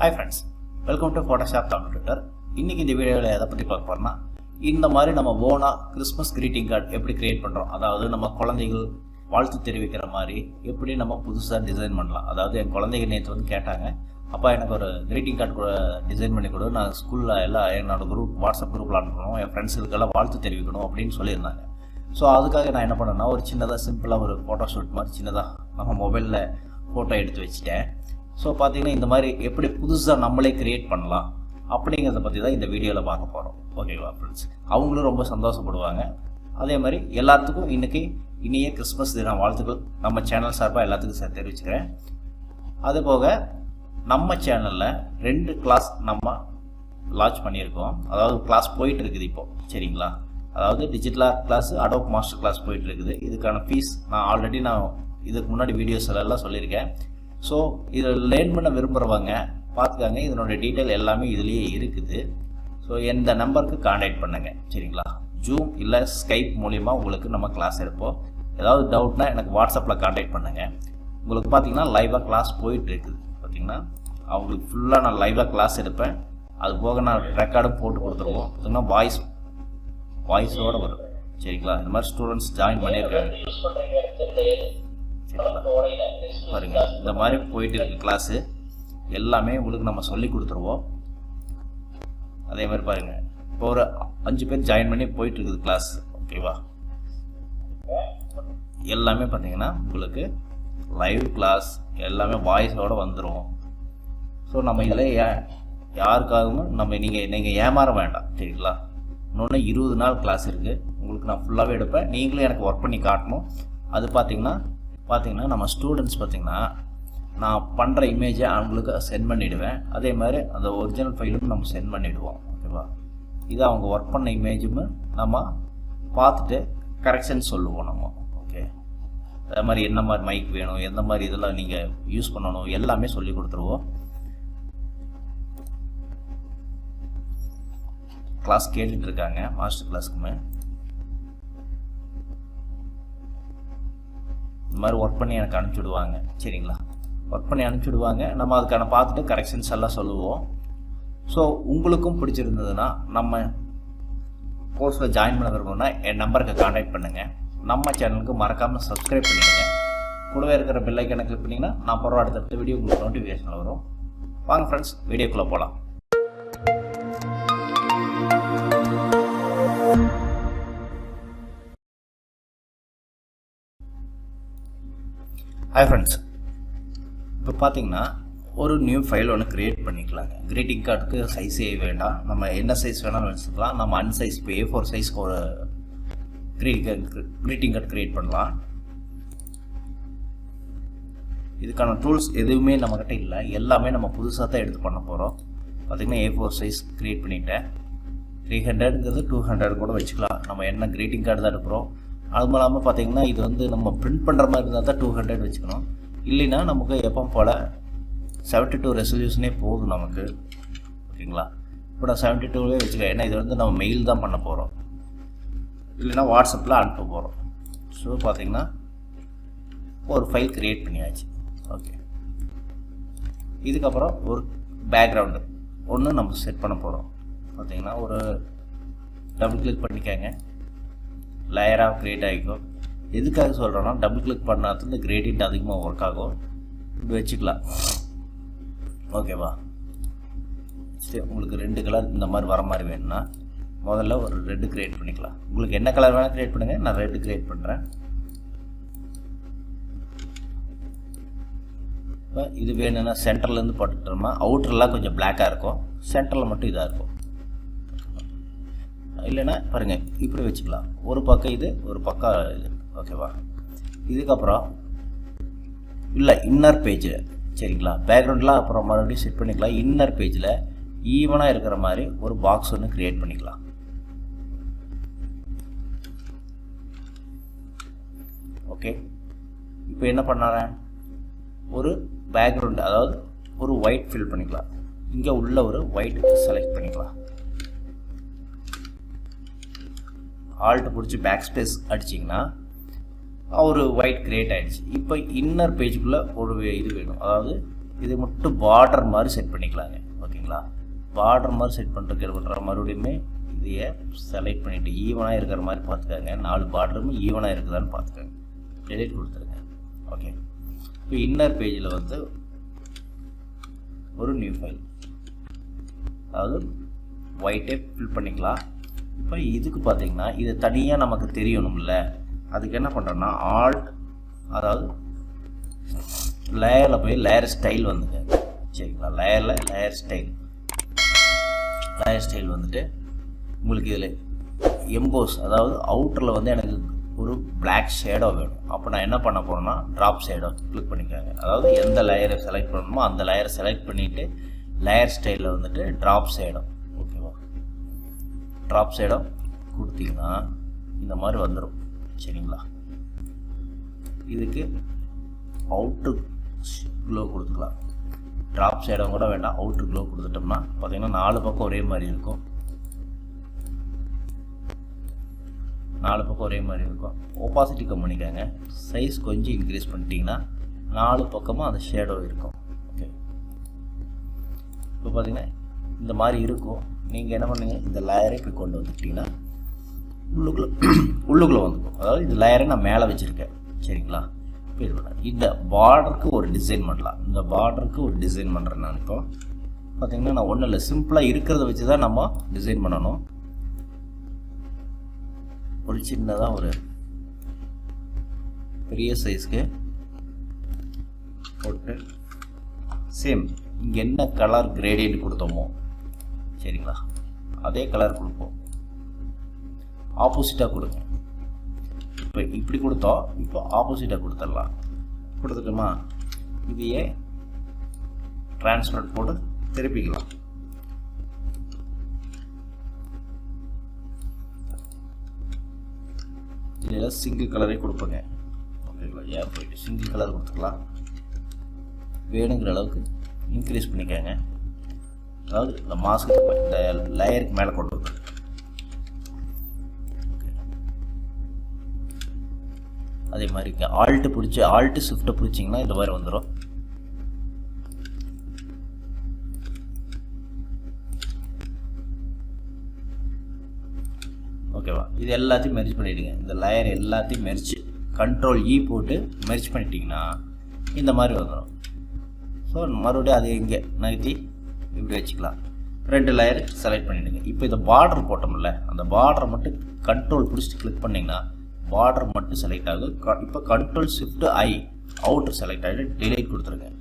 Hi friends welcome to Photoshop computer இன்றைக்கி இந்த வீடியோவில் எதை பற்றி பார்க்க போகிறோம்னா இந்த மாதிரி நம்ம ஓனாக கிறிஸ்மஸ் க்ரீட்டிங் கார்டு எப்படி க்ரியேட் பண்ணுறோம் அதாவது நம்ம குழந்தைகள் வாழ்த்து தெரிவிக்கிற மாதிரி எப்படி நம்ம புதுசாக டிசைன் பண்ணலாம்? அதாவது என் குழந்தைங்க நேற்று வந்து கேட்டாங்க அப்பா எனக்கு ஒரு க்ரீட்டிங் கார்டு கூட டிசைன் பண்ணி கொடு. நான் ஸ்கூலில் எல்லாம் என்னோடய குரூப் வாட்ஸ்அப் குரூப்பில் அனுப்பணும் என் ஃப்ரெண்ட்ஸுக்கெல்லாம் வாழ்த்து தெரிவிக்கணும் அப்படின்னு சொல்லியிருந்தாங்க. ஸோ அதுக்காக நான் என்ன பண்ணேன்னா ஒரு சின்னதாக சிம்பிளாக ஒரு ஃபோட்டோ ஷூட் மாதிரி சின்னதாக நம்ம மொபைலில் ஃபோட்டோ எடுத்து வச்சுட்டேன். ஸோ பார்த்தீங்கன்னா இந்த மாதிரி எப்படி புதுசாக நம்மளே கிரியேட் பண்ணலாம் அப்படிங்கிறத பற்றி தான் இந்த வீடியோவில் பார்க்க போகிறோம் ஓகேவா ஃப்ரெண்ட்ஸ் அவங்களும் ரொம்ப சந்தோஷப்படுவாங்க. அதே மாதிரி எல்லாத்துக்கும் இன்றைக்கி இனிய கிறிஸ்மஸ் தின வாழ்த்துக்கள். நம்ம சேனல் சார்பாக எல்லாத்துக்கும் சார் தெரிவிச்சுக்கிறேன். அது போக நம்ம சேனலில் ரெண்டு கிளாஸ் நம்ம லான்ச் பண்ணியிருக்கோம். அதாவது கிளாஸ் போயிட்டு இருக்குது சரிங்களா? அதாவது digital art class Adobe master class போயிட்டு இருக்குது இதுக்கான ஃபீஸ் நான் ஆல்ரெடி நான் இதுக்கு முன்னாடி வீடியோஸ் எல்லாம் சொல்லியிருக்கேன். ஸோ இதில் லேர்ன் பண்ண விரும்புகிறவங்க பார்த்துக்காங்க இதனோட டீட்டெயில் எல்லாமே இதுலேயே இருக்குது. ஸோ எந்த நம்பருக்கு காண்டாக்ட் பண்ணுங்கள் சரிங்களா? ஜூம் இல்லை ஸ்கைப் மூலிமா உங்களுக்கு நம்ம கிளாஸ் எடுப்போம். ஏதாவது டவுட்னா எனக்கு வாட்ஸ்அப்பில் காண்டாக்ட் பண்ணுங்கள் உங்களுக்கு பார்த்தீங்கன்னா லைவாக கிளாஸ் போயிட்டு இருக்குது பார்த்தீங்கன்னா அவங்களுக்கு ஃபுல்லாக நான் லைவாக கிளாஸ் எடுப்பேன். அது போக நான் ரெக்கார்டும் போட்டு கொடுத்துருவோம். பார்த்தீங்கன்னா வாய்ஸ் வாய்ஸோடு வரும் சரிங்களா? இந்த மாதிரி ஸ்டூடெண்ட்ஸ் ஜாயின் பண்ணியிருக்காங்க. சரிங்களா பாருங்க இந்த மாதிரி போயிட்டு இருக்கு கிளாஸு எல்லாமே உங்களுக்கு நம்ம சொல்லி கொடுத்துருவோம். அதே மாதிரி பாருங்க இப்போ ஒரு அஞ்சு பேர் ஜாயின் பண்ணி போயிட்டு இருக்குது கிளாஸ் ஓகேவா எல்லாமே பார்த்தீங்கன்னா உங்களுக்கு லைவ் கிளாஸ் எல்லாமே வாய்ஸோடு வந்துடும் ஸோ நம்ம இதில் ஏ யாருக்காகவும் நம்ம நீங்கள் நீங்கள் ஏமாற வேண்டாம் சரிங்களா? இன்னொன்று இருபது நாள் கிளாஸ் இருக்குது உங்களுக்கு நான் ஃபுல்லாகவே எடுப்பேன். நீங்களும் எனக்கு ஒர்க் பண்ணி காட்டணும். அது பார்த்தீங்கன்னா பார்த்திங்கன்னா நம்ம ஸ்டூடெண்ட்ஸ் பார்த்திங்கன்னா நான் பண்ணுற இமேஜை அவங்களுக்கு சென்ட் பண்ணிவிடுவேன் அதே மாதிரி அந்த ஒரிஜினல் ஃபைலும் நம்ம சென்ட் பண்ணிவிடுவோம் ஓகேவா இது அவங்க ஒர்க் பண்ண இமேஜும் நம்ம பார்த்துட்டு கரெக்ஷன் சொல்லுவோம் நம்ம. ஓகே அதே மாதிரி என்ன மாதிரி மைக் வேணும் எந்த மாதிரி இதெல்லாம் நீங்கள் யூஸ் பண்ணணும் எல்லாமே சொல்லி கொடுத்துருவோம். கிளாஸ் கேட்டுட்ருக்காங்க மாஸ்டர் கிளாஸ்க்குமே இந்த மாதிரி ஒர்க் பண்ணி எனக்கு அனுப்பிச்சுடுவாங்க. சரிங்களா? ஒர்க் பண்ணி அனுப்பிச்சுடுவாங்க. நம்ம அதுக்கான பார்த்துட்டு கரெக்ஷன்ஸ் எல்லாம் சொல்லுவோம். ஸோ உங்களுக்கும் பிடிச்சிருந்ததுன்னா நம்ம கோர்ஸில் ஜாயின் பண்ண விரும்புனா என் நம்பருக்கு காண்டாக்ட் பண்ணுங்கள் நம்ம சேனலுக்கு மறக்காமல் சப்ஸ்கிரைப் பண்ணிடுங்க. கூடவே இருக்கிற பெல் ஐக்கனை கிளிக் பண்ணிங்கன்னா நான் பரவாயில்ல அடுத்தடுத்த வீடியோ உங்களுக்கு நோட்டிஃபிகேஷனில் வரும். வாங்க ஃப்ரெண்ட்ஸ் வீடியோக்குள்ளே போகலாம் ஹாய் ஃப்ரெண்ட்ஸ் இப்போ பார்த்தீங்கன்னா ஒரு நியூ ஃபைல் ஒன்று க்ரியேட் பண்ணிக்கலாங்க. க்ரீட்டிங் கார்டுக்கு சைஸே வேண்டாம். நம்ம என்ன சைஸ் வேணாலும் வச்சுக்கலாம். நம்ம அன்சைஸ் இப்போ ஏ ஃபோர் சைஸ்க்கு ஒரு க்ரீட்டிங் கார்டு க்ரியேட் பண்ணலாம். இதுக்கான டூல்ஸ் எதுவுமே நம்மக்கிட்ட இல்லை. எல்லாமே நம்ம புதுசாக தான் எடுத்து பண்ண போகிறோம் பார்த்திங்கன்னா ஏ ஃபோர் சைஸ் க்ரியேட் பண்ணிட்டேன். த்ரீ ஹண்ட்ரடுங்கிறது டூ ஹண்ட்ரட் கூட வச்சுக்கலாம். நம்ம என்ன க்ரீட்டிங் கார்டு தான் எடுக்கிறோம். அதுவும் இல்லாமல் பார்த்தீங்கன்னா இது வந்து நம்ம பிரிண்ட் பண்ணுற மாதிரி இருந்தால் தான் டூ ஹண்ட்ரட் வச்சுக்கணும். இல்லைன்னா நமக்கு எப்போ போல் செவன்ட்டி டூ ரெசல்யூஷனே போதும் நமக்கு. ஓகேங்களா? இப்போ நான் செவன்ட்டி டூவே வச்சுக்கேன் ஏன்னா இது வந்து நம்ம மெயில் தான் பண்ண போகிறோம் இல்லைன்னா வாட்ஸ்அப்பில் அனுப்ப போகிறோம் ஸோ பார்த்திங்கன்னா ஒரு ஃபைல் க்ரியேட் பண்ணியாச்சு. ஓகே இதுக்கப்புறம் ஒரு பேக்ரவுண்டு ஒன்று நம்ம செட் பண்ண போகிறோம் பார்த்திங்கன்னா ஒரு டபுள் கிளிக் பண்ணிக்கங்க. லேயராக க்ரியேட் ஆகிக்கும். எதுக்காக சொல்கிறோன்னா டபுள் கிளிக் பண்ணாத இந்த கிரேடியன்ட் அதிகமாக ஒர்க் ஆகும். இப்படி வச்சுக்கலாம். ஓகேவா சரி உங்களுக்கு ரெண்டு கலர் இந்த மாதிரி வர மாதிரி வேணும்னா முதல்ல ஒரு ரெட்டு க்ரியேட் பண்ணிக்கலாம். உங்களுக்கு என்ன கலர் வேணால் க்ரியேட் பண்ணுங்கள் நான் ரெட்டு க்ரியேட் பண்ணுறேன் இப்போ இது வேணும்னா சென்டர்லேருந்து போட்டுட்டோம்னா அவுட்டர்லாம் கொஞ்சம் பிளாக்காக இருக்கும். சென்டரில் மட்டும் இதாக இருக்கும். இல்லைன்னா பாருங்கள் இப்படி வச்சுக்கலாம். ஒரு பக்கம் இது ஒரு பக்கம் இது. ஓகேவா இதுக்கப்புறம் இல்லை இன்னர் பேஜ் சரிங்களா? பேக்ரவுண்டெலாம் அப்புறம் மறுபடியும் செட் பண்ணிக்கலாம். இன்னர் பேஜில் ஈவனாக இருக்கிற மாதிரி ஒரு பாக்ஸ் ஒன்று க்ரியேட் பண்ணிக்கலாம். ஓகே இப்போ என்ன பண்ணுறேன் ஒரு பேக்ரவுண்டு அதாவது ஒரு ஒயிட் ஃபில் பண்ணிக்கலாம். இங்கே உள்ள ஒரு ஒயிட் செலக்ட் பண்ணிக்கலாம். ஆல்ட்டு பிடிச்சி பேக் ஸ்பேஸ் அடிச்சிங்கன்னா ஒரு ஒயிட் கிரியேட் ஆகிடுச்சு இப்போ இன்னர் பேஜுக்குள்ளே ஒரு இது வேணும். அதாவது இது மட்டும் பார்டர் மாதிரி செட் பண்ணிக்கலாங்க. ஓகேங்களா? பார்டர் மாதிரி செட் பண்ணுறதுக்கு என்ன பண்ணுற மறுபடியுமே இதையே செலக்ட் பண்ணிவிட்டு ஈவனாக இருக்கிற மாதிரி பார்த்துக்கோங்க. நாலு பார்டருமே ஈவனாக இருக்குதான்னு பார்த்துக்கோங்க. டெலிட் கொடுத்துருங்க. ஓகே. இப்போ இன்னர் பேஜில் வந்து ஒரு நியூ ஃபைல் அதாவது ஒயிட்டே ஃபில் பண்ணிக்கலாம். இப்போ இதுக்கு பார்த்தீங்கன்னா இது தனியாக நமக்கு தெரியணும்ல. அதுக்கு என்ன பண்ணுறோன்னா ஆல்ட் அதாவது லேயரில் போய் லேயர் ஸ்டைல் வந்துங்க. சரிங்களா? லேயரில் லேயர் ஸ்டைல் லேயர் ஸ்டைல் வந்துட்டு உங்களுக்கு இதில் எம்போஸ் அதாவது அவுட்டரில் வந்து எனக்கு ஒரு பிளாக் ஷேடோ வேணும். அப்போ நான் என்ன பண்ண போகிறேன்னா ட்ராப் ஷேடோ கிளிக் பண்ணிக்காங்க. அதாவது எந்த லேயரை செலக்ட் பண்ணணுமோ அந்த லேயரை செலக்ட் பண்ணிவிட்டு லேயர் ஸ்டைலில் வந்துட்டு ட்ராப் ஷேடோ ட்ராப் சைடாக கொடுத்தீங்கன்னா இந்த மாதிரி வந்துடும் சரிங்களா? இதுக்கு அவுட்ரு க்ளோ கொடுத்துக்கலாம். ட்ராப் ஷேடோ கூட வேண்டாம். அவுட்ரு க்ளோ கொடுத்துட்டோம்னா பார்த்தீங்கன்னா நாலு பக்கம் ஒரே மாதிரி இருக்கும். நாலு பக்கம் ஒரே மாதிரி இருக்கும். ஒப்பாசிட்டி கம் பண்ணிக்கோங்க. சைஸ் கொஞ்சம் இன்க்ரீஸ் பண்ணிட்டீங்கன்னா நாலு பக்கமும் அந்த ஷேடோ இருக்கும். ஓகே இப்போ பார்த்தீங்கன்னா இந்த மாதிரி இருக்கும். நீங்கள் என்ன பண்ணுங்க இந்த லேயரை இப்படி கொண்டு வந்துட்டீங்கன்னா உள்ளுக்குள்ளே உள்ளுக்குள்ளே வந்துக்கும் அதாவது இந்த லேயரை நான் மேலே வச்சுருக்கேன். சரிங்களா? இப்போ இது பண்ண இந்த பார்டருக்கு ஒரு டிசைன் பண்ணலாம். இந்த பார்டருக்கு ஒரு டிசைன் பண்ணுறேன் நான் இப்போ. பார்த்தீங்கன்னா நான் ஒன்றும் இல்லை. சிம்பிளாக இருக்கிறத வச்சு தான் நம்ம டிசைன் பண்ணணும். ஒரு சின்னதாக ஒரு பெரிய சைஸ்க்கு போட்டு சேம் இங்கே என்ன கலர் கிரேடியன்ட் கொடுத்தோமோ சரிங்களா? அதே கலர் கொடுப்போம். ஆப்போசிட்டாக கொடுங்க. இப்போ இப்படி கொடுத்தோம். இப்போ ஆப்போசிட்டாக கொடுத்துடலாம். கொடுத்துட்டோமா? இதையே டிரான்ஸ்பரண்ட் போட்டு திருப்பிக்கலாம். இதில் சிங்கிள் கலரே கொடுப்பேங்க. ஓகேங்களா? ஏன் போயிட்டு சிங்கிள் கலர் கொடுத்துக்கலாம்? வேணுங்கிற அளவுக்கு இன்க்ரீஸ் பண்ணிக்கோங்க. அதாவது இந்த மாஸ்க்கு இந்த லேயருக்கு மேலே கொண்டு வந்து அதே மாதிரி இங்கே ஆல்ட்டு பிடிச்சி ஆல்ட்டு ஷிஃப்ட்டை பிடிச்சிங்கன்னா இந்த மாதிரி வந்துடும் ஓகேவா இது எல்லாத்தையும் மெர்ஜ் பண்ணிவிடுங்க இந்த லேயர் எல்லாத்தையும் மெர்ஜ் கண்ட்ரோல் இ போட்டு மெர்ஜ் பண்ணிட்டீங்கன்னா இந்த மாதிரி வந்துடும் ஸோ மறுபடியும் அது இங்கே நகர்த்தி இப்படி வச்சுக்கலாம். ரெண்டு லேயர் செலக்ட் பண்ணிவிடுங்க இப்போ இந்த பார்டர் போட்டோம்ல அந்த பார்டரை மட்டும் கண்ட்ரோல் பிடிச்சிட்டு கிளிக் பண்ணிங்கன்னா பார்டர் மட்டும் செலக்ட் ஆகுது க- இப்போ control shift I outer select ஆகிட்டு டிலேட் கொடுத்துருங்க.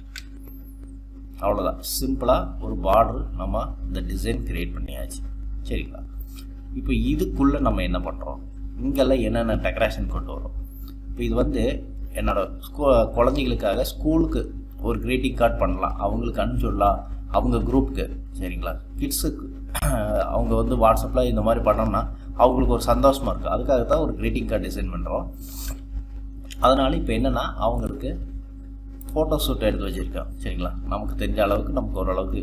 அவ்வளோதான் சிம்பிளாக ஒரு பார்டர் நம்ம இந்த டிசைன் க்ரியேட் பண்ணியாச்சு. சரிங்களா? இப்போ இதுக்குள்ளே நம்ம என்ன பண்ணுறோம் இங்கெல்லாம் என்னென்ன டெக்கரேஷன் கொண்டு வரோம்? இப்போ இது வந்து என்னோட ஸ்கூ குழந்தைகளுக்காக ஸ்கூலுக்கு ஒரு க்ரீட்டிங் கார்டு பண்ணலாம். அவங்களுக்கு அனுப்பிச்சுடலாம் அவங்க குரூப்புக்கு சரிங்களா? கிட்ஸுக்கு. அவங்க வந்து வாட்ஸ்அப்பில் இந்த மாதிரி பண்ணோம்னா அவங்களுக்கு ஒரு சந்தோஷமாக இருக்குது அதுக்காக தான் ஒரு க்ரீட்டிங் கார்டு டிசைன் பண்ணுறோம் அதனால் இப்போ என்னென்னா அவங்களுக்கு ஃபோட்டோ ஷூட் எடுத்து வச்சுருக்கோம். சரிங்களா? நமக்கு தெரிஞ்ச அளவுக்கு நமக்கு ஓரளவுக்கு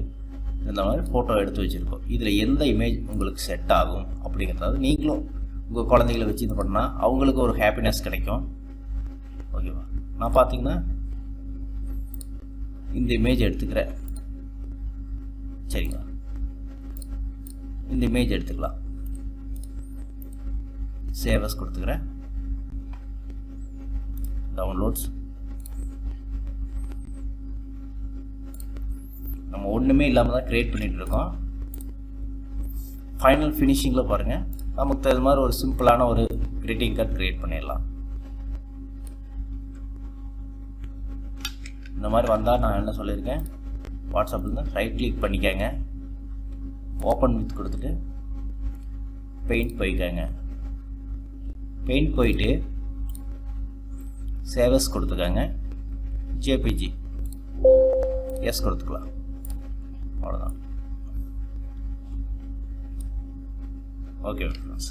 இந்த மாதிரி ஃபோட்டோ எடுத்து வச்சுருக்கோம். இதில் எந்த இமேஜ் உங்களுக்கு செட் ஆகும் அப்படிங்கிறதாவது நீங்களும் உங்கள் குழந்தைகளை வச்சு இது பண்ணால் அவங்களுக்கு ஒரு ஹாப்பினஸ் கிடைக்கும். ஓகேவா நான் பார்த்தீங்கன்னா இந்த இமேஜ் எடுத்துக்கிறேன். சரிங்களா? இந்த இமேஜ் எடுத்துக்கலாம். சேவஸ் கொடுத்துக்கிறேன். டவுன்லோட்ஸ் நம்ம ஒன்றுமே இல்லாமல் தான் க்ரியேட் பண்ணிகிட்டு இருக்கோம். ஃபைனல் ஃபினிஷிங்கில் பாருங்கள் நமக்கு அது மாதிரி ஒரு சிம்பிளான ஒரு கிரீட்டிங் கார்டு க்ரியேட் பண்ணிடலாம். இந்த மாதிரி வந்தால் நான் என்ன சொல்லியிருக்கேன்? வாட்ஸ்அப்பில் தான் ரைட் கிளிக் பண்ணிக்கங்க. ஓப்பன் வித் கொடுத்துட்டு பெயிண்ட் போய்க்கங்க. பெயிண்ட் போயிட்டு சேவஸ் கொடுத்துக்கங்க. ஜேபிஜி எஸ் கொடுத்துக்கலாம். அவ்வளோதான் ஓகே ஃப்ரெண்ட்ஸ்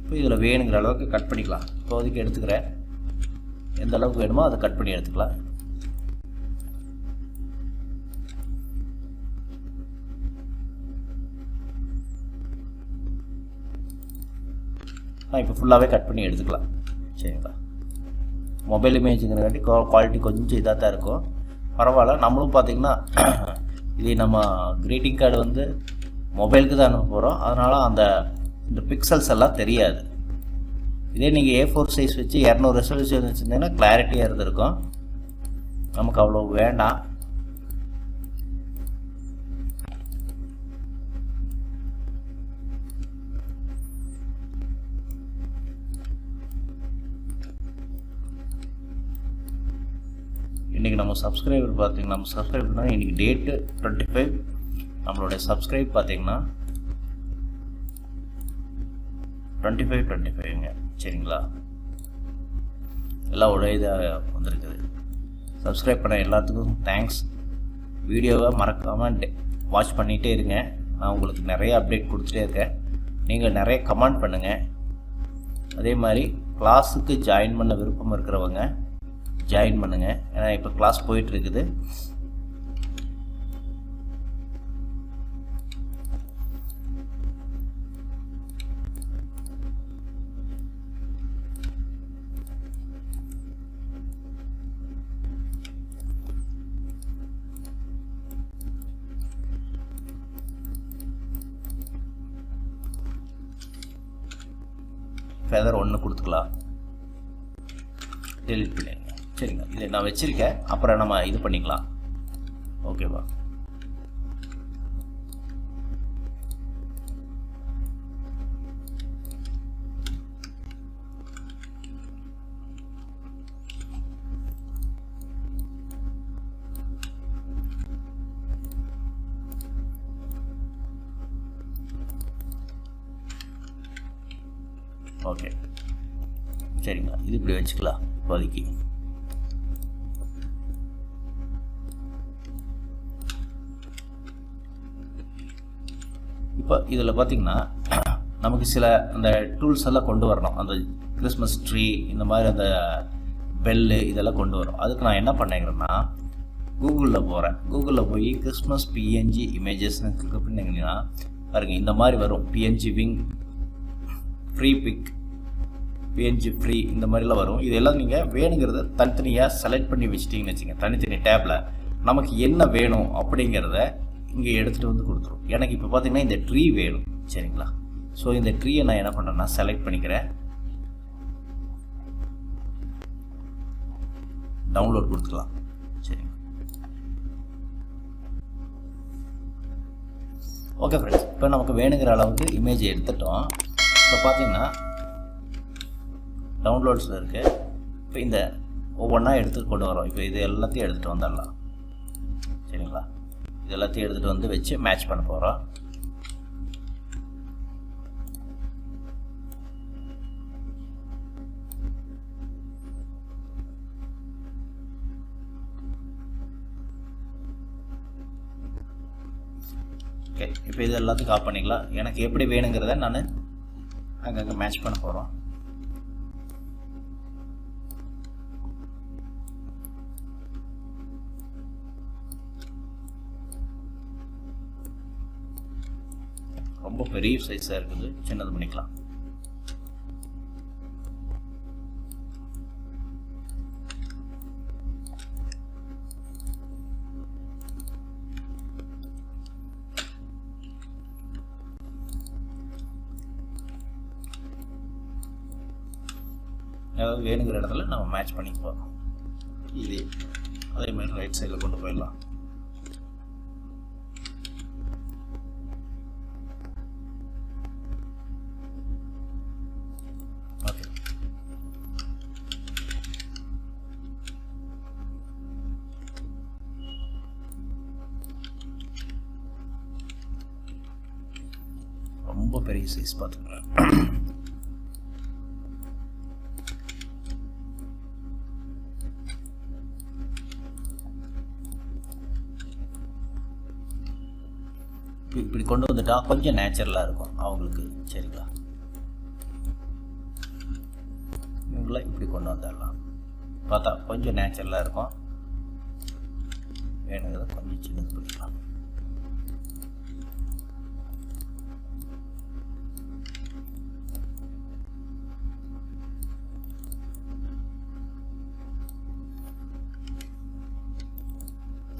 இப்போ இதில் வேணுங்கிற அளவுக்கு கட் பண்ணிக்கலாம். இப்போதைக்கு எடுத்துக்கிறேன். எந்த அளவுக்கு வேணுமோ அதை கட் பண்ணி எடுத்துக்கலாம். நான் இப்போ ஃபுல்லாகவே கட் பண்ணி எடுத்துக்கலாம். சரிங்களா? மொபைல் இமேஜுங்கிறங்காட்டி குவாலிட்டி கொஞ்சம் இதாக தான் இருக்கும். பரவாயில்ல. நம்மளும் பார்த்திங்கன்னா இது நம்ம க்ரீட்டிங் கார்டு வந்து மொபைலுக்கு தான் அனுப்ப போகிறோம் அதனால் அந்த இந்த பிக்சல்ஸ் எல்லாம் தெரியாது. இதே நீங்கள் ஏ ஃபோர் சைஸ் வச்சு இரநூறு ரெசல்யூஷன் வச்சுருந்தீங்கன்னா கிளாரிட்டியாக இருந்திருக்கும். நமக்கு அவ்வளோ வேண்டாம். இன்றைக்கி நம்ம சப்ஸ்கிரைபர் பார்த்தீங்கன்னா நம்ம சப்ஸ்கிரைபர்னா இன்றைக்கி டேட்டு டுவெண்ட்டி ஃபைவ் நம்மளுடைய சப்ஸ்கிரைப் பார்த்தீங்கன்னா டுவெண்ட்டி ஃபைவ் டுவெண்ட்டி ஃபைவ்ங்க சரிங்களா? எல்லாம் ஒரே இதாக வந்திருக்குது. சப்ஸ்கிரைப் பண்ண எல்லாத்துக்கும் தேங்க்ஸ் வீடியோவை மறக்காமல் வாட்ச் பண்ணிகிட்டே இருங்க. நான் உங்களுக்கு நிறைய அப்டேட் கொடுத்துட்டே இருக்கேன். நீங்கள் நிறைய கமெண்ட் பண்ணுங்கள் அதே மாதிரி கிளாஸுக்கு ஜாயின் பண்ண விருப்பம் இருக்கிறவங்க ஜாயின் பண்ணுங்கள் ஏன்னா இப்போ கிளாஸ் போயிட்டு இருக்குது ஃபெதர் ஒன்று கொடுத்துக்கலாம். டெலிட் பண்ணிடுங்க சரிங்க இதை நான் வச்சுருக்கேன். அப்புறம் நம்ம இது பண்ணிக்கலாம். ஓகேவா? இதில் பார்த்திங்கன்னா நமக்கு சில அந்த டூல்ஸ் எல்லாம் கொண்டு வரணும். அந்த கிறிஸ்மஸ் ட்ரீ இந்த மாதிரி அந்த பெல்லு இதெல்லாம் கொண்டு வரும். அதுக்கு நான் என்ன பண்ணேங்கிறேன்னா கூகுளில் போகிறேன் கூகுளில் போய் கிறிஸ்மஸ் பிஎன்ஜி இமேஜஸ்னு கிளிக் பண்ணிங்கன்னா பாருங்கள் இந்த மாதிரி வரும். PNG wing Freepik PNG free இந்த மாதிரிலாம் வரும். இதெல்லாம் நீங்கள் வேணுங்கிறத தனித்தனியாக செலக்ட் பண்ணி வச்சிட்டிங்கன்னு வச்சுங்க தனித்தனி டேப்பில் நமக்கு என்ன வேணும் அப்படிங்கிறத இங்கே எடுத்துகிட்டு வந்து கொடுத்துரும். எனக்கு இப்போ பார்த்தீங்கன்னா இந்த ட்ரீ வேணும் சரிங்களா? ஸோ இந்த ட்ரீயை நான் என்ன பண்ணுறேன்னா செலக்ட் பண்ணிக்கிறேன். டவுன்லோட் கொடுத்துக்கலாம் சரிங்க? ஓகே ஃப்ரெண்ட்ஸ் இப்போ நமக்கு வேணுங்கிற அளவுக்கு இமேஜ் எடுத்துட்டோம். இப்போ பார்த்தீங்கன்னா டவுன்லோட்ஸில் இருக்குது இப்போ இந்த ஒவ்வொன்றா எடுத்துகிட்டு கொண்டு வரோம். இப்போ இது எல்லாத்தையும் எடுத்துகிட்டு வந்துடலாம். சரிங்களா? இது எல்லாத்தையும் எடுத்துகிட்டு வந்து வச்சு மேட்ச் பண்ண போகிறோம் ஓகே இப்போ இது எல்லாத்தையும் காப் பண்ணிக்கலாம். எனக்கு எப்படி வேணுங்கிறத நான் அங்கங்கே மேட்ச் பண்ண போகிறோம் பெரிய சைஸாக இருக்குது. சின்னது பண்ணிக்கலாம். ஏதாவது வேணுங்கிற இடத்துல நம்ம மேட்ச் பண்ணிக்குவோம் இது. அதே மாதிரி ரைட் சைடில் கொண்டு போயிடலாம். ரொம்ப பெரிய சைஸ் பார்த்துக்கலாம் இப்படி- இப்படி கொண்டு வந்துட்டா கொஞ்சம் நேச்சுரலாக இருக்கும். அவங்களுக்கு சரிங்களா? இவங்கள இப்படி கொண்டு வந்துடலாம். பார்த்தா கொஞ்சம் நேச்சுரலாக இருக்கும். வேணுங்கிறத கொஞ்சம் சின்னது பண்ணிக்கலாம்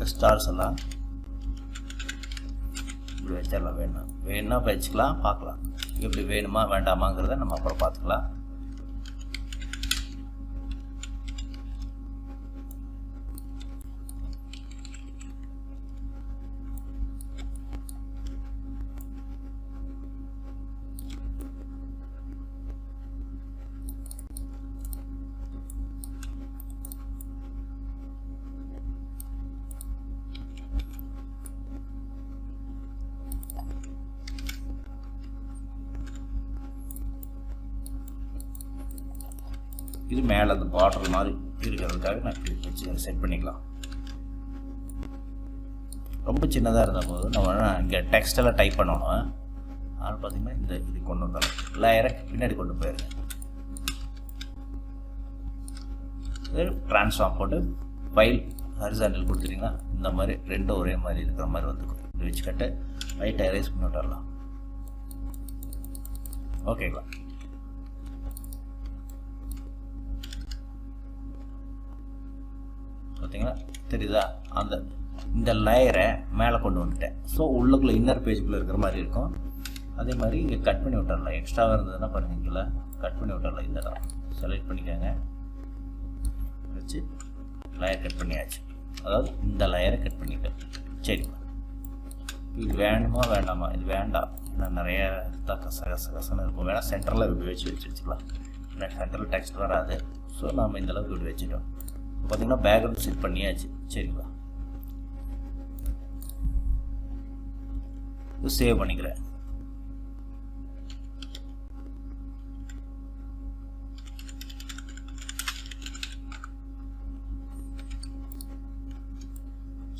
ஸ்டார்ஸ் எல்லாம். இப்படி வச்சிடலாம் வேணும். வேணும்னா வச்சுக்கலாம் பார்க்கலாம். எப்படி வேணுமா வேண்டாமாங்கிறத நம்ம அப்புறம் பார்த்துக்கலாம். மேலே மாதிரி இருக்கிறதுக்காக நான் இப்படி வச்சு செட் பண்ணிக்கலாம். ரொம்ப சின்னதாக இருந்தபோது நம்ம இங்கே டெக்ஸ்டெல்லாம் டைப் பண்ணணும். அதனால் பார்த்தீங்கன்னா இந்த இது கொண்டு வந்தாலும் லேயராக பின்னாடி கொண்டு போயிருங்க. இது ட்ரான்ஸ்ஃபார்ம் போட்டு ஃபைல் ஹரிசாண்டல் கொடுத்துட்டிங்கன்னா இந்த மாதிரி ரெண்டும் ஒரே மாதிரி இருக்கிற மாதிரி வந்துக்கும். இது வச்சுக்கிட்டு லைட்டை எரேஸ் பண்ணி விட்டுறலாம் ஓகேங்களா பார்த்தீங்களா? தெரியுதா? அந்த இந்த லேயரை மேலே கொண்டு வந்துட்டேன். ஸோ உள்ளுக்குள்ளே இன்னர் பேஜுக்குள்ளே இருக்கிற மாதிரி இருக்கும். அதே மாதிரி இங்கே கட் பண்ணி விட்டுறலாம். எக்ஸ்ட்ராவாக இருந்ததுன்னா பாருங்க கட் பண்ணி விட்டுறலாம். இந்த இடம். செலக்ட் பண்ணிக்கோங்க. வச்சு லேயர் கட் பண்ணியாச்சு. அதாவது இந்த லேயரை கட் பண்ணிட்டேன். சரி. இது வேணுமா வேண்டாமா? இது வேண்டாம். ஏன்னா நிறைய இருந்தால் கச கச கசன்னு இருக்கும். வேணால் சென்டரில் இப்படி வச்சு வச்சு வச்சுக்கலாம். ஏன்னா சென்ட்ரல் டெக்ஸ்ட் வராது. ஸோ நாம் இந்த அளவுக்கு இப்படி வச்சுட்டோம் பார்த்தீங்கன்னா பேக்ரவுண்ட் செட் பண்ணியாச்சு. சரிங்களா? இது சேவ் பண்ணிக்கிறேன்.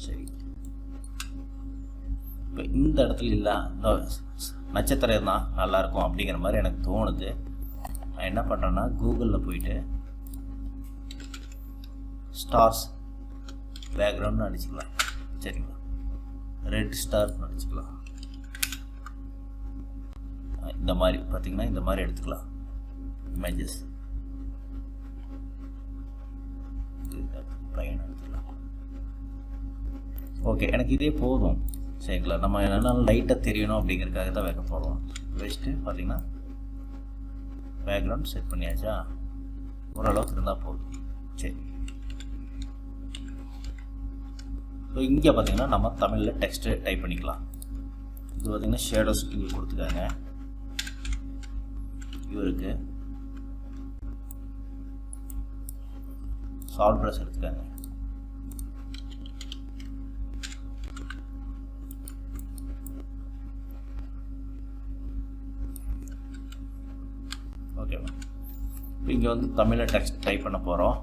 சரி. இப்போ இந்த இடத்துல இல்லை இந்த நட்சத்திரம் தான் நல்லாயிருக்கும் அப்படிங்கிற மாதிரி எனக்கு தோணுது. நான் என்ன பண்ணுறேன்னா கூகுளில் போயிட்டு ஸ்டார்ஸ் பேக்ரவுண்ட்னு அடிச்சுக்கலாம். சரிங்களா? ரெட் ஸ்டார்ஸ்னு அடிச்சுக்கலாம். இந்த மாதிரி பார்த்தீங்கன்னா இந்த மாதிரி எடுத்துக்கலாம். இமேஜஸ் ப்ளைன் எடுத்துக்கலாம். ஓகே எனக்கு இதே போதும். சரிங்களா? நம்ம என்னென்னா லைட்டாக தெரியணும் அப்படிங்கிறதுக்காக தான் வைக்க போகிறோம் வச்சுட்டு பார்த்தீங்கன்னா பேக்ரவுண்ட் செட் பண்ணியாச்சா? ஓரளவுக்கு இருந்தால் போதும். சரி. ஸோ இங்கே பார்த்தீங்கன்னா நம்ம தமிழில் டெக்ஸ்ட்டு டைப் பண்ணிக்கலாம். இது பார்த்தீங்கன்னா ஷேடோஸ் இங்கே கொடுத்துக்காங்க இவருக்கு சால்ட் ப்ரஷ் எடுத்துக்காங்க ஓகேவா இங்கே வந்து தமிழில் டெக்ஸ்ட் டைப் பண்ண போகிறோம்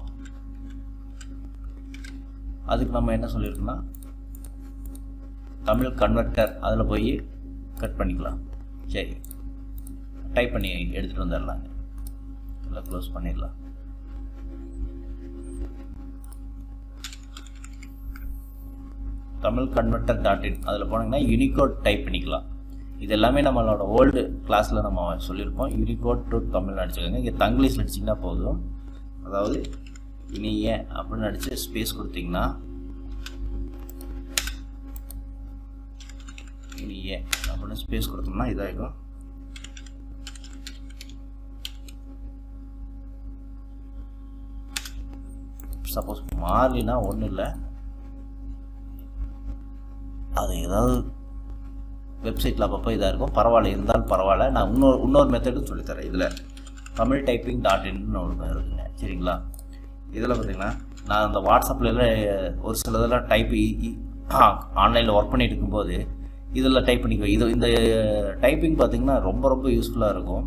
அதுக்கு நம்ம என்ன சொல்லியிருக்கோம்னா தமிழ் கன்வெர்ட்டர் அதில் போய் கட் பண்ணிக்கலாம். சரி. டைப் பண்ணி எடுத்துகிட்டு வந்துடலாங்க இல்லை க்ளோஸ் பண்ணிடலாம். தமிழ் கன்வெர்ட்டர் டாட் இன் அதில் போனீங்கன்னா யூனிகோட் டைப் பண்ணிக்கலாம். இது எல்லாமே நம்மளோட ஓல்டு கிளாஸில் நம்ம சொல்லியிருப்போம் யூனிகோட் டு தமிழ் அடிச்சுக்கோங்க. இங்கே தங்கிலீஷில் அடிச்சிங்கன்னா போதும். அதாவது இணைய அப்படின்னு அடித்து ஸ்பேஸ் கொடுத்தீங்கன்னா இணைய அப்படின்னு ஸ்பேஸ் கொடுத்தோம்னா இதாகிடும் சப்போஸ் மாறலினா ஒன்றும் இல்லை. அது ஏதாவது வெப்சைட்டில் அப்பப்போ இதாக இருக்கும். பரவாயில்ல இருந்தாலும் பரவாயில்ல. நான் இன்னொரு இன்னொரு மெத்தடும் சொல்லித்தரேன். இதில் தமிழ் டைப்பிங் டாட் இன்னு ஒன்று இருக்குங்க. சரிங்களா? இதில் பார்த்தீங்கன்னா நான் அந்த வாட்ஸ்அப்பில் ஒரு சில இதெல்லாம் டைப் ஆன்லைனில் ஒர்க் பண்ணிட்டு இருக்கும்போது இதில் டைப் பண்ணிக்குவேன். இது இந்த டைப்பிங் பார்த்தீங்கன்னா ரொம்ப ரொம்ப யூஸ்ஃபுல்லாக இருக்கும்.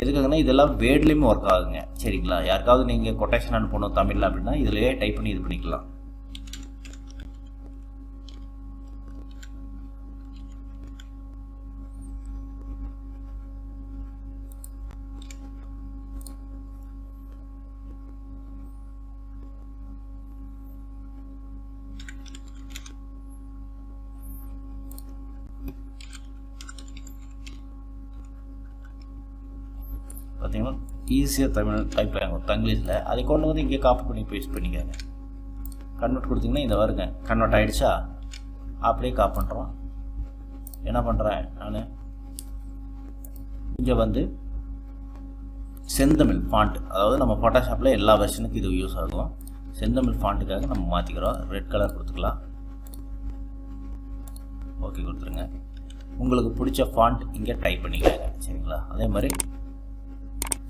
எதுக்காகன்னா இதெல்லாம் வேர்ட்லேயுமே ஒர்க் ஆகுங்க. சரிங்களா? யாருக்காவது நீங்கள் கொட்டேஷன் அனுப்பணும் தமிழில் அப்படின்னா இதிலேயே டைப் பண்ணி இது பண்ணிக்கலாம். ஈஸியாக தமிழ் டைப் ஆகும் தங்கிலீஷில் அதை கொண்டு வந்து இங்கே காப்பி பண்ணி பேஸ்ட் பண்ணிக்காங்க. கன்வெர்ட் கொடுத்தீங்கன்னா இந்த வருங்க. கன்வெர்ட் ஆகிடுச்சா அப்படியே காப் பண்ணுறோம் என்ன பண்ணுறேன் நான்? இங்கே வந்து செந்தமிழ் ஃபாண்ட் அதாவது நம்ம ஃபோட்டோஷாப்பில் எல்லா வெர்ஷனுக்கும் இது யூஸ் ஆகும். செந்தமிழ் ஃபாண்ட்டுக்காக நம்ம மாற்றிக்கிறோம் ரெட் கலர் கொடுத்துக்கலாம். ஓகே கொடுத்துருங்க. உங்களுக்கு பிடிச்ச ஃபாண்ட் இங்கே டைப் பண்ணிக்கலாங்க சரிங்களா? அதே மாதிரி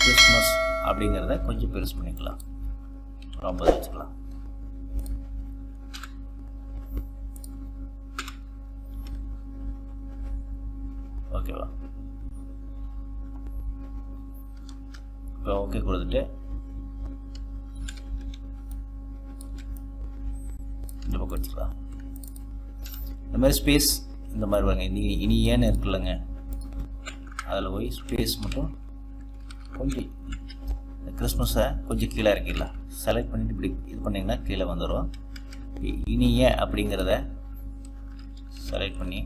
கிறிஸ்மஸ் அப்படிங்கிறத கொஞ்சம் பெருசு பண்ணிக்கலாம். ரொம்ப வச்சுக்கலாம். ஓகேவா? இப்போ ஓகே கொடுத்துட்டு இந்த பக்கம் வச்சுக்கலாம். இந்த மாதிரி ஸ்பேஸ் இந்த மாதிரி வாங்க இனி இனி ஏன்னு இருக்குல்லங்க? அதில் போய் ஸ்பேஸ் மட்டும் கொஞ்சம் இந்த கிறிஸ்மஸை கொஞ்சம் கீழே இறக்கிடலாம். செலக்ட் பண்ணிவிட்டு இப்படி இது பண்ணிங்கன்னா கீழே வந்துடும் இனி ஏன் அப்படிங்கிறத செலக்ட் பண்ணி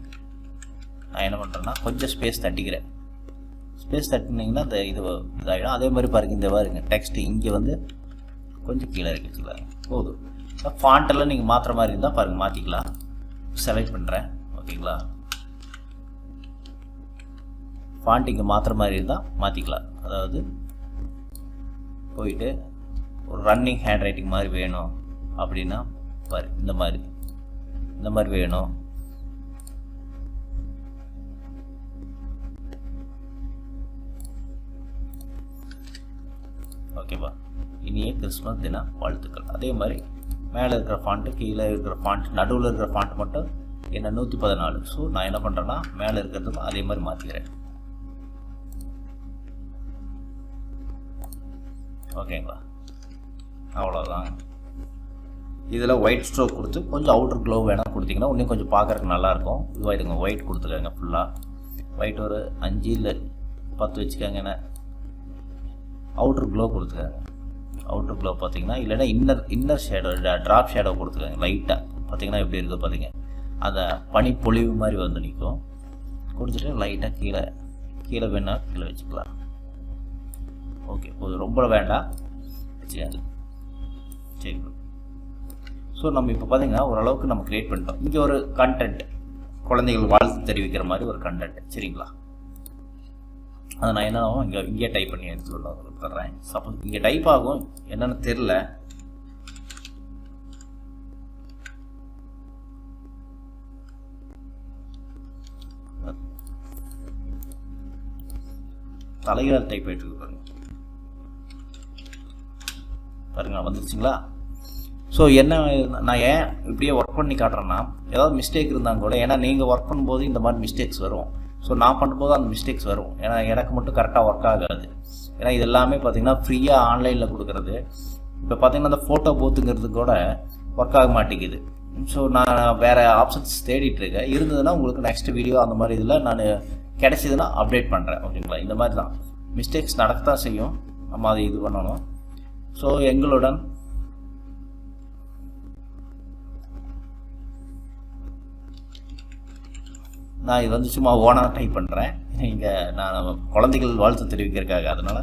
நான் என்ன பண்ணுறேன்னா கொஞ்சம் ஸ்பேஸ் தட்டிக்கிறேன். ஸ்பேஸ் தட்டினீங்கன்னா இந்த இது இதாகிடும் அதே மாதிரி பாருங்க இந்த பாருங்க டெக்ஸ்ட் இங்கே வந்து கொஞ்சம் கீழே இறக்கி போதும். ஃபாண்ட்டெல்லாம் நீங்கள் மாற்றுற மாதிரி இருந்தால் பாருங்கள் மாற்றிக்கலாம் செலக்ட் பண்ணுறேன் ஓகேங்களா? ஃபாண்ட் இங்கே மாற்றுற மாதிரி இருந்தால் மாற்றிக்கலாம் அதாவது போயிட்டு ஒரு ரன்னிங் ஹேண்ட் ரைட்டிங் மாதிரி வேணும் அப்படின்னா பாரு இந்த மாதிரி. இந்த மாதிரி வேணும். ஓகேவா இனிய கிறிஸ்மஸ் தின வாழ்த்துக்கள். அதே மாதிரி மேலே இருக்கிற ஃபாண்ட்டு கீழே இருக்கிற ஃபாண்ட் நடுவில் இருக்கிற ஃபாண்ட் மட்டும் என்ன நூற்றி பதினாலு. ஸோ நான் என்ன பண்ணுறேன்னா மேலே இருக்கிறதுக்கும் அதே மாதிரி மாற்றிக்கிறேன் ஓகேங்களா? அவ்வளோதான் இதில் ஒயிட் ஸ்ட்ரோக் கொடுத்து கொஞ்சம் அவுட்டர் க்ளோவ் வேணால் கொடுத்தீங்கன்னா இன்னும் கொஞ்சம் பார்க்குறதுக்கு நல்லாயிருக்கும். இதுவாக இதுங்க ஒயிட் கொடுத்துருக்காங்க ஃபுல்லாக ஒயிட் ஒரு அஞ்சு இல்லை பத்து வச்சுக்கோங்க என்ன? அவுட்டர் க்ளோவ் கொடுத்துருக்காங்க. அவுட்டர் க்ளோவ் பார்த்தீங்கன்னா இல்லைன்னா inner inner shadow drop shadow கொடுத்துருக்காங்க லைட்டாக பார்த்தீங்கன்னா எப்படி இருக்குது பார்த்தீங்க. அந்த பனி பொழிவு மாதிரி வந்து நிற்கும் கொடுத்துட்டு லைட்டாக கீழே கீழே வேணால் கீழே வச்சுக்கலாம். ஓகே போதும் ரொம்ப வேண்டாம். வச்சுக்காது சரி ஸோ நம்ம இப்போ பார்த்தீங்கன்னா ஓரளவுக்கு நம்ம க்ரியேட் பண்ணிட்டோம். இங்கே ஒரு கண்டென்ட் குழந்தைகள் வாழ்த்து தெரிவிக்கிற மாதிரி ஒரு கண்டென்ட் சரிங்களா? அதை நான் என்ன இங்கே இங்கே டைப் பண்ணி எடுத்து தர்றேன். சப்போஸ் இங்கே டைப் ஆகும் என்னென்னு தெரில தலைகளால் டைப் ஆகிட்டு இருக்கு பாருங்க வந்துருச்சுங்களா? ஸோ என்ன நான் ஏன் இப்படியே ஒர்க் பண்ணி காட்டுறேன்னா ஏதாவது மிஸ்டேக் இருந்தால் கூட ஏன்னா நீங்கள் ஒர்க் பண்ணும்போது இந்த மாதிரி மிஸ்டேக்ஸ் வரும். ஸோ நான் பண்ணும்போது அந்த மிஸ்டேக்ஸ் வரும். ஏன்னா எனக்கு மட்டும் கரெக்டாக ஒர்க் ஆகாது. ஏன்னா இது எல்லாமே பார்த்தீங்கன்னா ஃப்ரீயாக ஆன்லைனில் கொடுக்குறது. இப்போ பார்த்தீங்கன்னா அந்த ஃபோட்டோ போத்துங்கிறது கூட ஒர்க் ஆக மாட்டேங்குது. ஸோ நான் வேறு ஆப்ஷன்ஸ் தேடிட்டு இருக்கேன். இருந்ததுன்னா உங்களுக்கு நெக்ஸ்ட் வீடியோ அந்த மாதிரி இதில் நான் கிடைச்சதுன்னா அப்டேட் பண்ணுறேன் ஓகேங்களா? இந்த மாதிரி தான். மிஸ்டேக்ஸ் நடக்கத்தான் செய்யும். நம்ம அதை இது பண்ணணும். ஸோ எங்களுடன் நான் இது வந்து சும்மா ஓனாக டைப் பண்ணுறேன் இங்கே நான் குழந்தைகள் வாழ்த்து தெரிவிக்கிறதுக்காக அதனால்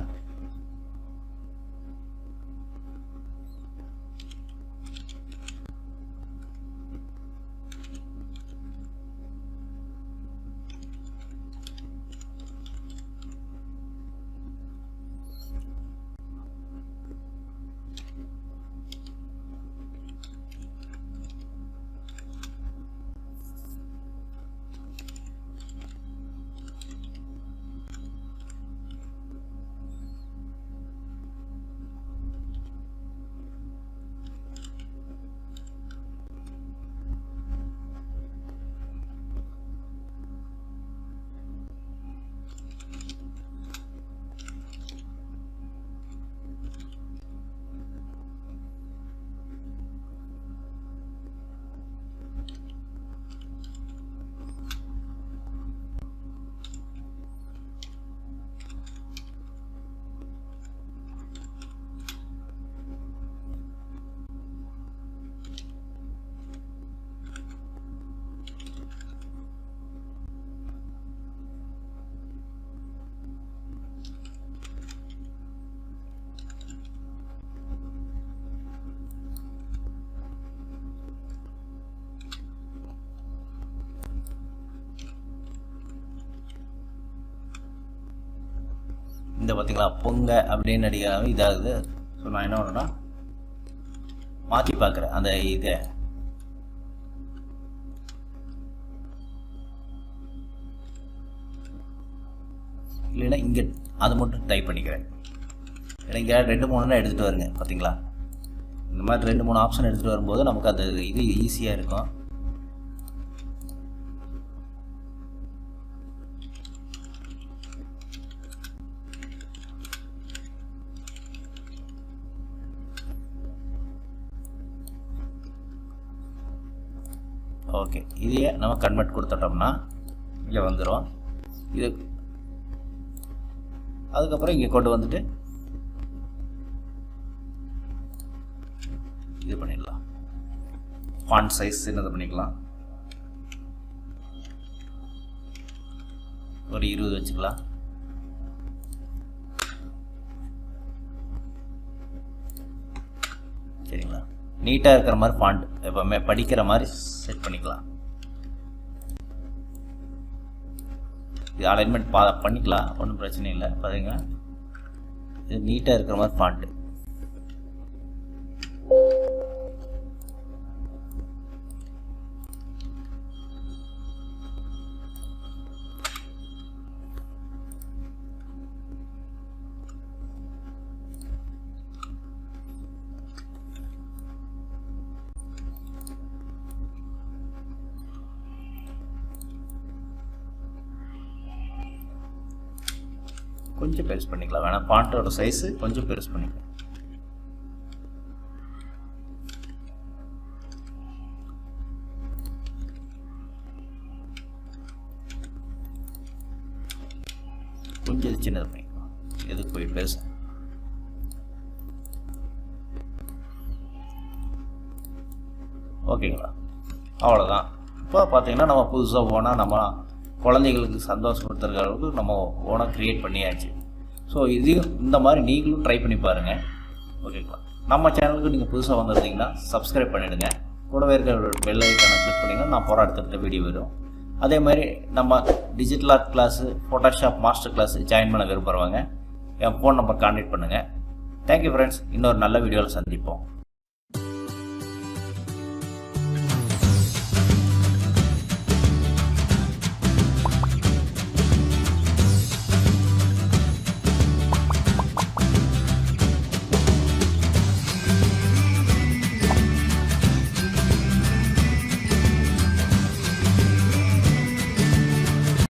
இந்த பார்த்தீங்களா பொங்க அப்படின்னு அடிக்கிறாங்க இதாகுது. ஸோ நான் என்ன பண்ணுறேன்னா மாற்றி பார்க்குறேன் அந்த இதை. இல்லைன்னா இங்கே அது மட்டும் டைப் பண்ணிக்கிறேன். ஏன்னா இங்கே ரெண்டு மூணுனா எடுத்துகிட்டு வருங்க பார்த்தீங்களா இந்த மாதிரி ரெண்டு மூணு ஆப்ஷன் எடுத்துகிட்டு வரும்போது நமக்கு அது இது ஈஸியாக இருக்கும். இதையே நம்ம கன்வெர்ட் கொடுத்துட்டோம்னா இங்கே வந்துடும் இது அதுக்கப்புறம் இங்கே கொண்டு வந்துட்டு இது பண்ணிடலாம். ஃபாண்ட் சைஸ் என்னது பண்ணிக்கலாம். ஒரு இருபது வச்சுக்கலாம். சரிங்களா? நீட்டாக இருக்கிற மாதிரி ஃபாண்ட் எப்போவுமே படிக்கிற மாதிரி செட் பண்ணிக்கலாம். இது அலைன்மெண்ட் பா பண்ணிக்கலாம். ஒன்றும் பிரச்சனை இல்லை. பார்த்தீங்கன்னா இது நீட்டாக இருக்கிற மாதிரி ஃபாண்ட்டு பெருசு பண்ணிக்கலாம். வேணாம் பாண்டோட சைஸு கொஞ்சம் பெருசு பண்ணிக்கலாம். கொஞ்சம் சின்னது பண்ணிக்கலாம். எதுக்கு போய் பெருசு? ஓகேங்களா? அவ்வளோதான் இப்போ பார்த்தீங்கன்னா நம்ம புதுசாக போனால் நம்ம குழந்தைகளுக்கு சந்தோஷப்படுத்துகிற அளவுக்கு நம்ம ஓனாக க்ரியேட் பண்ணியாச்சு. ஸோ இதையும் இந்த மாதிரி நீங்களும் ட்ரை பண்ணி பாருங்கள் ஓகேங்களா நம்ம சேனலுக்கு நீங்கள் புதுசாக வந்திருந்தீங்கன்னா சப்ஸ்கிரைப் பண்ணிவிடுங்க கூடவே இருக்கிற பெல் ஐக்கானை கிளிக் பண்ணிங்கன்னா நான் போகிற அடுத்தடுத்த வீடியோ வரும். அதே மாதிரி நம்ம digital art class Photoshop master class join பண்ண விரும்புகிறவங்க என் ஃபோன் நம்பர் கான்டாக்ட் பண்ணுங்கள் தேங்க்யூ ஃப்ரெண்ட்ஸ் இன்னொரு நல்ல வீடியோவில் சந்திப்போம்.